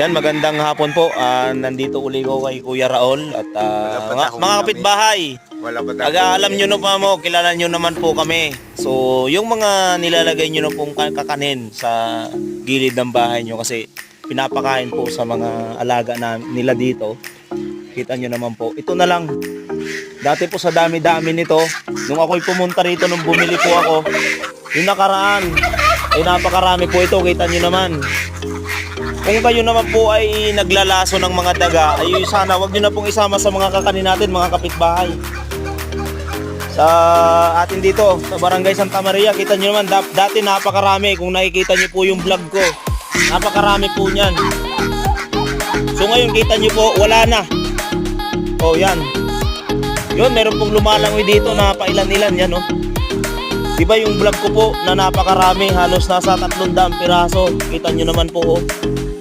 Yan, magandang hapon po. Ah, nandito uli ko kay Kuya Raol at ah, Wala pa mga, kapitbahay. Wala pa tayo. Taga alam nyo na pa mo, kilala nyo naman po kami. So, yung mga nilalagay nyo na pong ka- kakanin sa gilid ng bahay nyo kasi pinapakain po sa mga alaga na nila dito. Kita nyo naman po. Ito na lang. Dati po sa dami-dami nito, nung ako'y pumunta rito, nung bumili po ako, yung nakaraan, ay napakarami po ito, kita nyo naman. Kung kayo naman po ay naglalaso ng mga daga, ay sana wag nyo na pong isama sa mga kakanin natin, mga kapitbahay. Sa atin dito, sa Barangay Santa Maria, kita nyo naman, dati napakarami. Kung nakikita nyo po yung vlog ko, napakarami po niyan. So ngayon, kita nyo po, wala na. Oh, yan. Yun, meron pong lumalangoy dito na pailan-ilan yan, oh. Di yung vlog ko po na napakarami, halos nasa 300 piraso. Kita nyo naman po, oh.